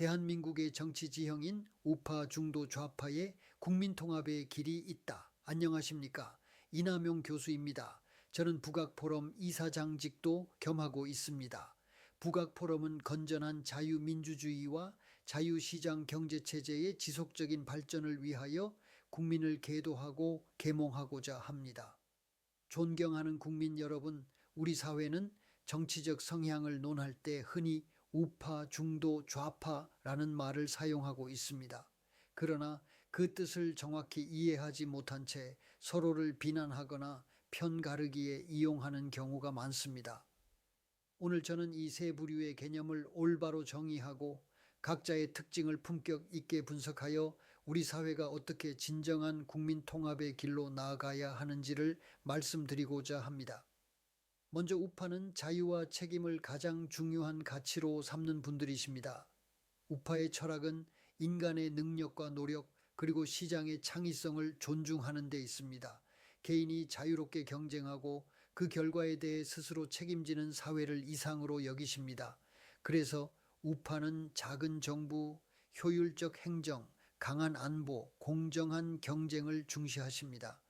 대한민국의 정치 지형인 우파 중도 좌파의 국민 통합의 길이 있다. 안녕하십니까? 이남용 교수입니다. 저는 북악포럼 이사장직도 겸하고 있습니다. 북악포럼은 건전한 자유민주주의와 자유시장 경제체제의 지속적인 발전을 위하여 국민을 계도하고 계몽하고자 합니다. 존경하는 국민 여러분, 우리 사회는 정치적 성향을 논할 때 흔히 우파, 중도, 좌파라는 말을 사용하고 있습니다. 그러나 그 뜻을 정확히 이해하지 못한 채 서로를 비난하거나 편가르기에 이용하는 경우가 많습니다. 오늘 저는 이 세 부류의 개념을 올바로 정의하고 각자의 특징을 품격 있게 분석하여 우리 사회가 어떻게 진정한 국민 통합의 길로 나아가야 하는지를 말씀드리고자 합니다. 먼저 우파는 자유와 책임을 가장 중요한 가치로 삼는 분들이십니다. 우파의 철학은 인간의 능력과 노력 그리고 시장의 창의성을 존중하는 데 있습니다. 개인이 자유롭게 경쟁하고 그 결과에 대해 스스로 책임지는 사회를 이상으로 여기십니다. 그래서 우파는 작은 정부, 효율적 행정, 강한 안보, 공정한 경쟁을 중시하십니다.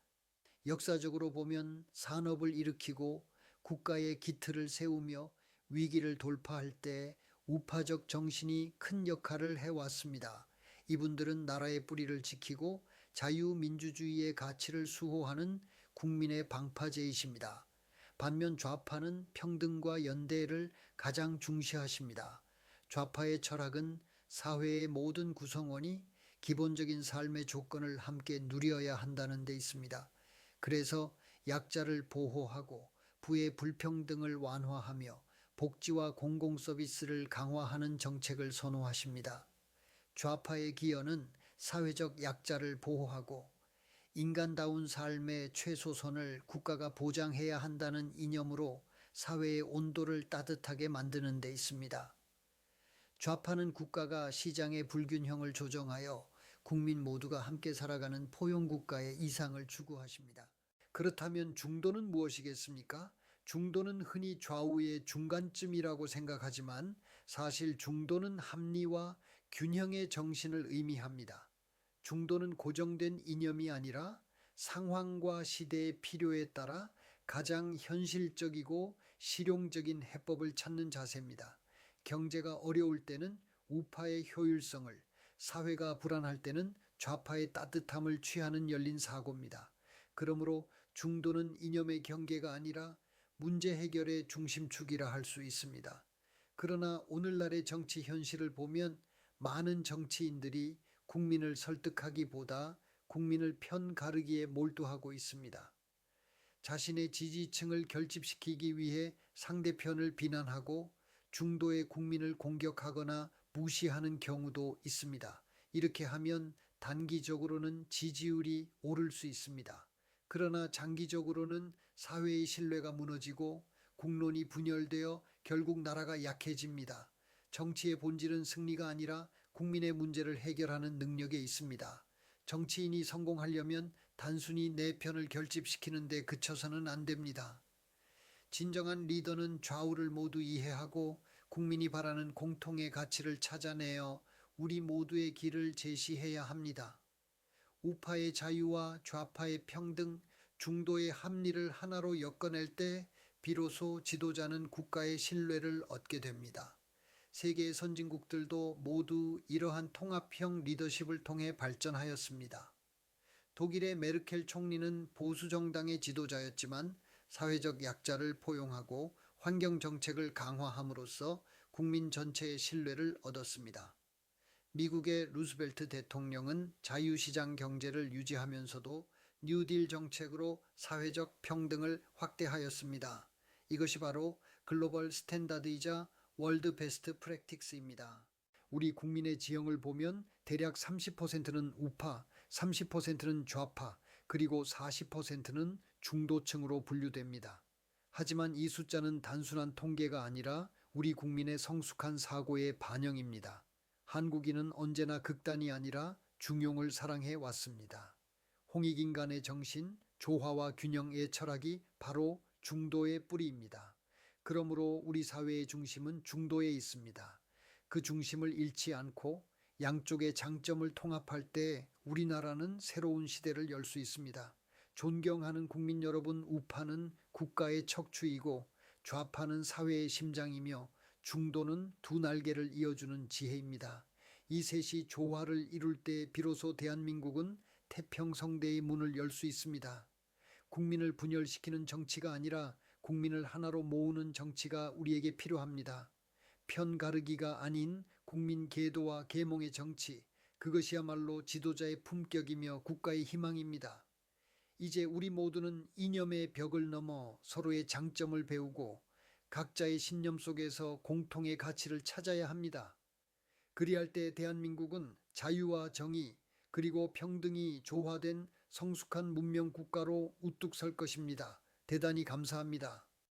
역사적으로 보면 산업을 일으키고 국가의 기틀을 세우며 위기를 돌파할 때 우파적 정신이 큰 역할을 해왔습니다. 이분들은 나라의 뿌리를 지키고 자유민주주의의 가치를 수호하는 국민의 방파제이십니다. 반면 좌파는 평등과 연대를 가장 중시하십니다. 좌파의 철학은 사회의 모든 구성원이 기본적인 삶의 조건을 함께 누려야 한다는 데 있습니다. 그래서 약자를 보호하고 부의 불평등을 완화하며 복지와 공공 서비스를 강화하는 정책을 선호하십니다. 좌파의 기여는 사회적 약자를 보호하고 인간다운 삶의 최소선을 국가가 보장해야 한다는 이념으로 사회의 온도를 따뜻하게 만드는 데 있습니다. 좌파는 국가가 시장의 불균형을 조정하여 국민 모두가 함께 살아가는 포용국가의 이상을 추구하십니다. 그렇다면 중도는 무엇이겠습니까? 중도는 흔히 좌우의 중간쯤이라고 생각하지만 사실 중도는 합리와 균형의 정신을 의미합니다. 중도는 고정된 이념이 아니라 상황과 시대의 필요에 따라 가장 현실적이고 실용적인 해법을 찾는 자세입니다. 경제가 어려울 때는 우파의 효율성을, 사회가 불안할 때는 좌파의 따뜻함을 취하는 열린 사고입니다. 그러므로 중도는 이념의 경계가 아니라 문제 해결의 중심축이라 할 수 있습니다. 그러나 오늘날의 정치 현실을 보면 많은 정치인들이 국민을 설득하기보다 국민을 편 가르기에 몰두하고 있습니다. 자신의 지지층을 결집시키기 위해 상대편을 비난하고 중도의 국민을 공격하거나 무시하는 경우도 있습니다. 이렇게 하면 단기적으로는 지지율이 오를 수 있습니다. 그러나 장기적으로는 사회의 신뢰가 무너지고 국론이 분열되어 결국 나라가 약해집니다. 정치의 본질은 승리가 아니라 국민의 문제를 해결하는 능력에 있습니다. 정치인이 성공하려면 단순히 내 편을 결집시키는데 그쳐서는 안 됩니다. 진정한 리더는 좌우를 모두 이해하고 국민이 바라는 공통의 가치를 찾아내어 우리 모두의 길을 제시해야 합니다. 우파의 자유와 좌파의 평등, 중도의 합리를 하나로 엮어낼 때 비로소 지도자는 국가의 신뢰를 얻게 됩니다. 세계 선진국들도 모두 이러한 통합형 리더십을 통해 발전하였습니다. 독일의 메르켈 총리는 보수 정당의 지도자였지만 사회적 약자를 포용하고 환경 정책을 강화함으로써 국민 전체의 신뢰를 얻었습니다. 미국의 루스벨트 대통령은 자유시장 경제를 유지하면서도 뉴딜 정책으로 사회적 평등을 확대하였습니다. 이것이 바로 글로벌 스탠다드이자 월드 베스트 프랙틱스입니다. 우리 국민의 지형을 보면 대략 30%는 우파, 30%는 좌파, 그리고 40%는 중도층으로 분류됩니다. 하지만 이 숫자는 단순한 통계가 아니라 우리 국민의 성숙한 사고의 반영입니다. 한국인은 언제나 극단이 아니라 중용을 사랑해 왔습니다. 홍익인간의 정신, 조화와 균형의 철학이 바로 중도의 뿌리입니다. 그러므로 우리 사회의 중심은 중도에 있습니다. 그 중심을 잃지 않고 양쪽의 장점을 통합할 때 우리나라는 새로운 시대를 열 수 있습니다. 존경하는 국민 여러분, 우파는 국가의 척추이고 좌파는 사회의 심장이며 중도는 두 날개를 이어주는 지혜입니다. 이 셋이 조화를 이룰 때 비로소 대한민국은 태평성대의 문을 열 수 있습니다. 국민을 분열시키는 정치가 아니라 국민을 하나로 모으는 정치가 우리에게 필요합니다. 편 가르기가 아닌 국민 계도와 계몽의 정치, 그것이야말로 지도자의 품격이며 국가의 희망입니다. 이제 우리 모두는 이념의 벽을 넘어 서로의 장점을 배우고 각자의 신념 속에서 공통의 가치를 찾아야 합니다. 그리할 때 대한민국은 자유와 정의 그리고 평등이 조화된 성숙한 문명 국가로 우뚝 설 것입니다. 대단히 감사합니다.